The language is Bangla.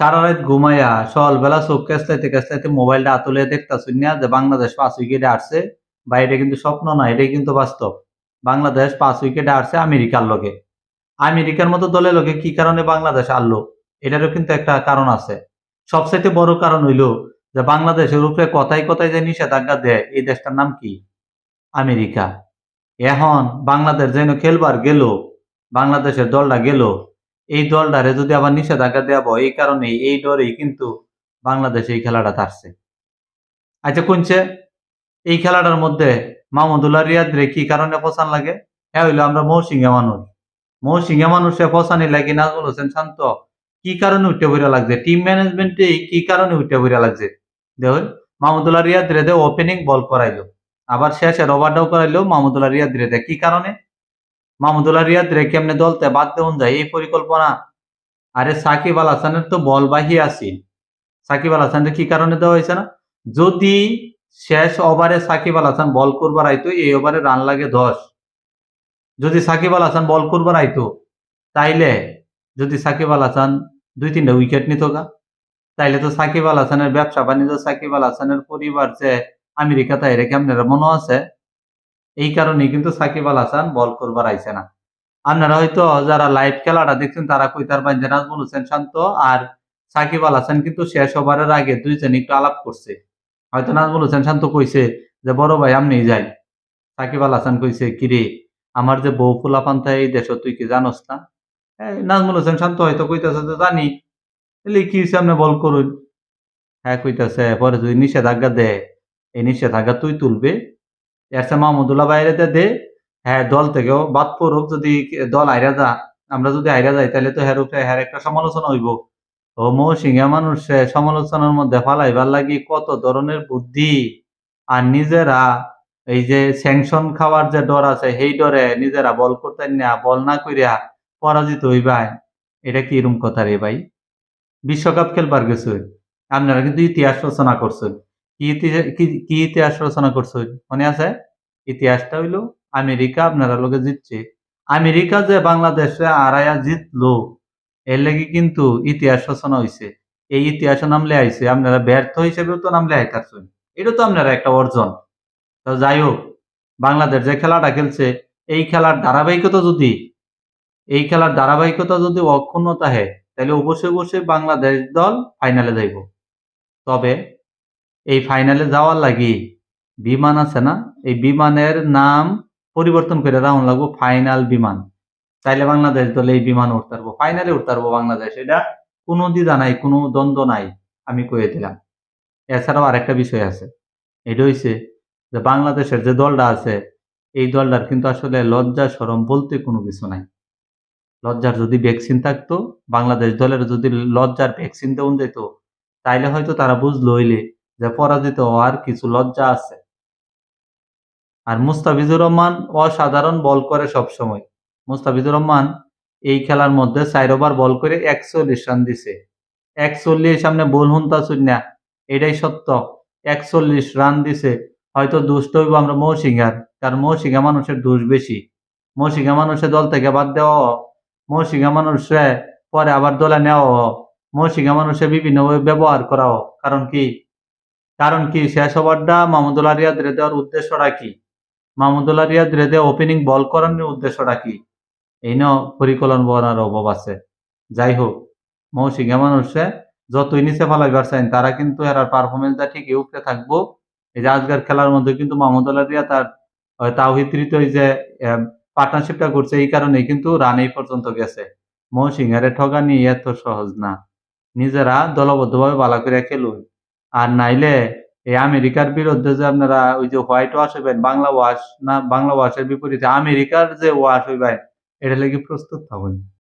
সারা রাত ঘুমাইয়া সকালবেলা চোখ কেসলাইতে কেসলাইতে মোবাইলটা আতুলে দেখতাছুন না যে বাংলাদেশ পাঁচ উইকেটে আসছে বা এটা কিন্তু স্বপ্ন না, এটাই কিন্তু বাস্তব। বাংলাদেশ পাঁচ উইকেটে আসছে আমেরিকার লোকে আমেরিকার মতো দলের লোকে কি কারণে বাংলাদেশ আনলো এটারও কিন্তু একটা কারণ আছে। সবচাইতে বড় কারণ হইল যে বাংলাদেশের উপরে কথায় কথায় যে নিষেধাজ্ঞা দেয়, এই দেশটার নাম কি? আমেরিকা। এখন বাংলাদেশ যেন খেলবার গেল, বাংলাদেশের দলটা গেল এই দলটারে যদি আবার নিষেধাজ্ঞা দেওয়া হয়, এই কারণে এই ডরেই কিন্তু বাংলাদেশ এই খেলাটা থাকছে। আচ্ছা কোনছে এই খেলাটার মধ্যে মাহমুদুল্লাহ রিয়াদ রে কি কারণে পছান লাগে? হ্যাঁ হইল আমরা মৌসিংহা মানুষ। মৌসিংহা মানুষে পছানি লাগে নাজমুল হোসেন শান্ত। কি কারণে উঠে বইরা লাগছে? টিম ম্যানেজমেন্টে কি কারণে উঠে বইরা লাগছে? দেখুন মাহমুদুল্লাহ রিয়াদ রেদে ওপেনিং বল করাইলো। আবার শেষে ওভারটাও করাইলো মাহমুদুল্লাহ রিয়াদ রেদে কি কারণে? মাহমুদুল্লাহ রিয়াদ রে কেমনে দলতে বাদ দেওয়া যায়? এই পরিকল্পনা। আরে সাকিব আল হাসানের তো বল বাহি আছি। সাকিব আল হাসানের কি কারণে দেওয়া হয়েছে না? যদি শেষ ওভারে সাকিব আল হাসান বল করবার আইতো, এই ওভারে রান লাগে দশ। যদি সাকিব আল হাসান বল করবার আইতো, তাইলে যদি সাকিব আল হাসান দুই তিনটা উইকেট নিত গা। তাইলে তো সাকিব আল হাসানের ব্যবসা বাণিজ্য, সাকিব আল হাসানের পরিবার যে আমেরিকা তাই রেখে আপনারা মনে আছে? এই কারণে কিন্তু সাকিব আল হাসান বল করবার আইছে না। আপনারা হয়তো যারা লাইভ খেলাটা দেখছেন, তারা কইতার বাইন নাজমুল হোসেন শান্ত আর সাকিব আল হাসান কিন্তু শেষ ওভারের আগে দুইজন একটু আলাপ করছে। হয়তো নাজমুল হোসেন শান্ত কইছে যে, বড় ভাই, আমি যাই। সাকিব আল হাসান কইছে কিরে আমার যে বউ ফুলা পান্থা এই দেশ, তুই কি জানোস না? নাজমুল হোসেন শান্ত হয়তো কইতাছে যে, জানি। এলে কি আপনি বল করুন? হ্যাঁ কইতাছে, পরে যদি নিষেধাজ্ঞা দে এই নিষেধাজ্ঞা তুই তুলবে? এরসে মাহমুদুল্লাহ বাইরে দে হ্যাঁ দল থেকেও। বাদ পড়ুক যদি দল আইরা যা, আমরা যদি আইরা যাই তাহলে তো হ্যার উপরে একটা সমালোচনা হইব। ও মৌসিংহা মানুষ সমালোচনার মধ্যে ফালাইবার লাগি কত ধরনের বুদ্ধি। আর নিজেরা এই যে স্যাংশন খাওয়ার যে ডর আছে, সেই ডরে নিজেরা বল করতে না, বল না করিয়া পরাজিত হইবাই। এটা কি এরকম কথা রে ভাই? বিশ্বকাপ খেলবার গেছে। আপনারা কিন্তু ইতিহাস রচনা করছেন। কি ইতিহাস কি- ইতিহাস রচনা করছেন মনে আছে? ইতিহাসটা হইল আমেরিকা আপনারা লোকে জিতছে। আমেরিকা যে বাংলাদেশে আড়াইয়া জিতলো, এর লাগি কিন্তু ইতিহাস রচনা হইছে। এই ইতিহাসে নামলে আইছে আপনারা ব্যর্থ হিসেবেও তো নামলে আইতারছেন এটা তো আপনারা একটা অর্জন। তো যাই হোক, বাংলাদেশ যে খেলাটা খেলছে, এই খেলার ধারাবাহিকতা যদি, এই খেলার ধারাবাহিকতা যদি অক্ষুণ্ণতা হয় তাহলে অবশ্যই অবশ্যই বাংলাদেশ দল ফাইনালে যাইব। তবে এই ফাইনালে যাওয়ার লাগি বিমান আছে না? এই বিমানের নাম পরিবর্তন করে রাউন্ড লাগবো ফাইনাল বিমান। তাইলে বাংলাদেশ দলে এই বিমান উঠতে পারব ফাইনালে উঠতে পারব বাংলাদেশ। এটা কোনো দ্বিধা নাই, কোনো দ্বন্দ্ব নাই, আমি কয়ে দিলাম। এছাড়াও আরেকটা বিষয় আছে। এটা হইছে যে বাংলাদেশের যে দলটা আছে, এই দলটার কিন্তু আসলে লজ্জা সরম বলতে কোনো কিছু নাই। লজ্জার যদি ভ্যাকসিন থাকতো, বাংলাদেশ দলের যদি লজ্জার ভ্যাকসিন দেওয়া যেত তাইলে হয়তো তারা বুঝলো হইলে যে পরাজিত হওয়ার কিছু লজ্জা আছে। আর মুস্তাফিজুর রহমান অসাধারণ বল করে সব সময় মুস্তাফিজুর রহমান এই খেলার মধ্যে চার ওভার বল করে একচল্লিশ রান দিছে। একচল্লিশ সামনে বল হুনতাছুন না এটাই সত্য। একচল্লিশ রান দিছে, হয়তো দুষ্ট হইব আমরা মৌসিংহার কারণ মৌসিংহা মানুষের দোষ বেশি। মৌসিংহা মানুষের দল থেকে বাদ দেওয়া মৌসিংহা মানুষে পরে আবার দলে নেওয়া মৌসিংহা মানুষে বিভিন্ন ব্যবহার করাও কারণ কি? কারণ কি? শেষ ওভারটা মাহমুদুল্লাহ রিয়াদ রে দেওয়ার উদ্দেশ্যটা কি? মাহমুদুল্লাহ রিয়াদ রে দেওয়া ওপেনিং বল করানোর উদ্দেশ্যটা কি? এই ন পরিকল্পনার অভাব আছে। যাই হোক মৌসিংহা মানুষে যতই নিচে ফালাইবার চাইন তারা কিন্তু এর পারফরমেন্সটা ঠিকই উপরে থাকব। এই যে আজকের খেলার মধ্যে কিন্তু মাহমুদুল্লাহ রিয়া তার তাওহিদ তৃতীয় যে পার্টনারশিপটা করছে, এই কারণে কিন্তু রান এই পর্যন্ত গেছে। মৌসিংহের ঠগানি এত সহজ না। নিজেরা দলবদ্ধভাবে বালা করে খেলুন। আর নাইলে এই আমেরিকার বিরুদ্ধে যে আপনারা ওই যে হোয়াইট ওয়াশ হইবেন, বাংলা ওয়াশ না, বাংলা ওয়াশের বিপরীতে আমেরিকার যে ওয়াশ হইবেন এটা লেগে প্রস্তুত থাকুন।